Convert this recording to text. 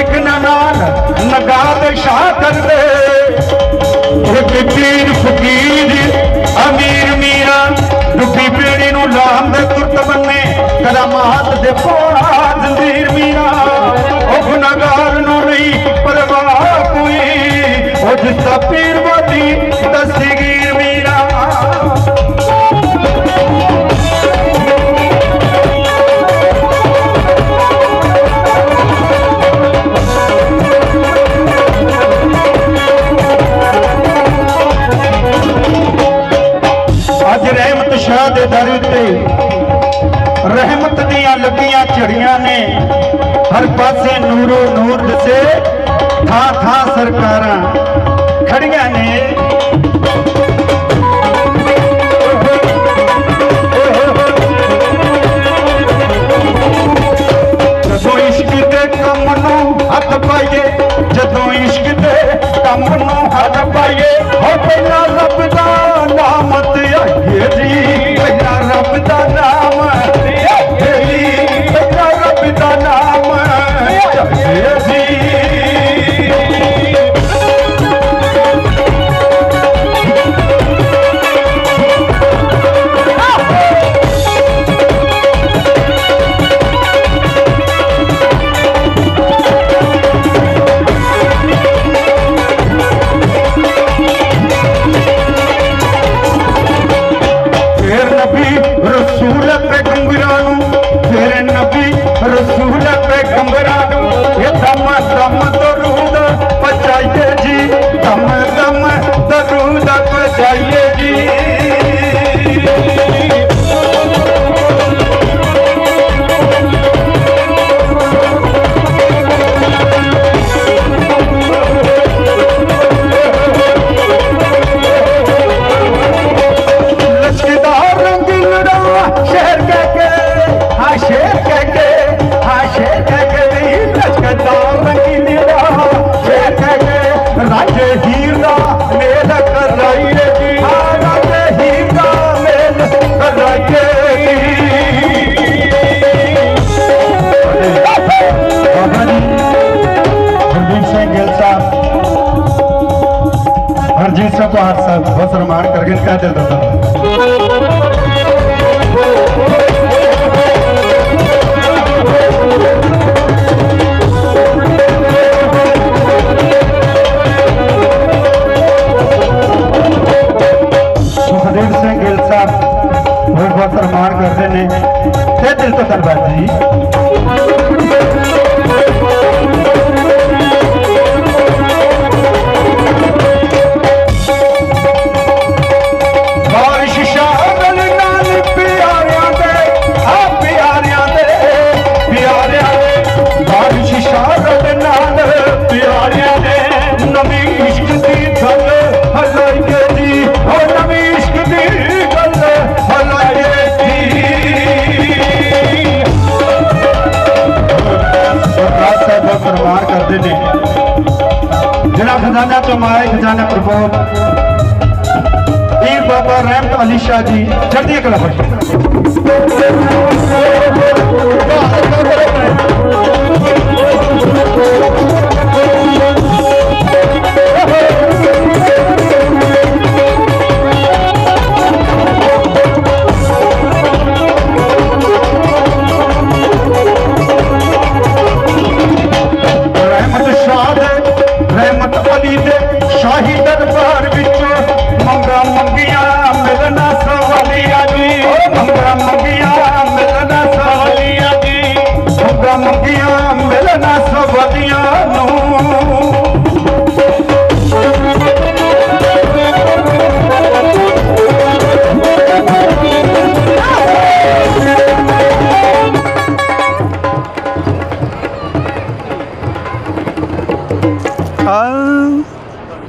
ਇੱਕ ਨਾ ਨਾਲ ਨਗਾਦ ਸ਼ਾਹ ਕਰਦੇ। ਇੱਕ ਪੀਰ ਫਕੀਰ, ਅਮੀਰ ਮੀਰਾ, ਦੁੱਖੀ ਪੀੜੀ ਨੂੰ ਲਾਮ ਦੇ ਤੁਰਤ ਬੰਨੇ, ਕਰਾਮਾਤ ਦੇ ਪੋੜਾ ਜੰਦੀਰ ਮੀਰਾ। ਉਹ ਗੁਨਾਹਗਾਰ ਨੂੰ ਨਹੀਂ ਪਰਵਾਹ ਕੋਈ, ਉਹ ਜਿਸ ਦਾ ਪੀਰ ਵਾਦੀ ਦਸਤਗੀਰ ਉੱਤੇ ਰਹਿਮਤ ਦੀਆਂ ਲੱਗੀਆਂ ਝੜੀਆਂ ਨੇ ਹਰ ਪਾਸੇ ਨੂਰੋ ਨੂਰ ਦਿਸੇ ਥਾਂ ਥਾਂ ਸਰਕਾਰਾਂ ਖੜੀਆਂ ਨੇ ਜਦੋਂ ਇਸ਼ਕ ਦੇ ਕੰਮ ਨੂੰ ਹੱਥ ਪਾਈਏ ਜਦੋਂ ਇਸ਼ਕ ਦੇ ਕੰਮ ਨੂੰ ਹੱਥ ਪਾਈਏ ਹੋ ਪਹਿਲਾਂ ਰੱਬ ਦਾ ਨਾਮ ਤੇ ਆਈਏ ਜੀ Rasul हमेशा को हाथ साथ बहुत सम्मान करके क्या चलता था बहुत बहुत सम्मान करते हैं। दिल तो दरबार जी। माए खजाने प्रभाव। वीर बाबा रैमत तो अली शाह जी चढ़दी कला ਨਾ ਸਵਦੀਆਂ ਨੂੰ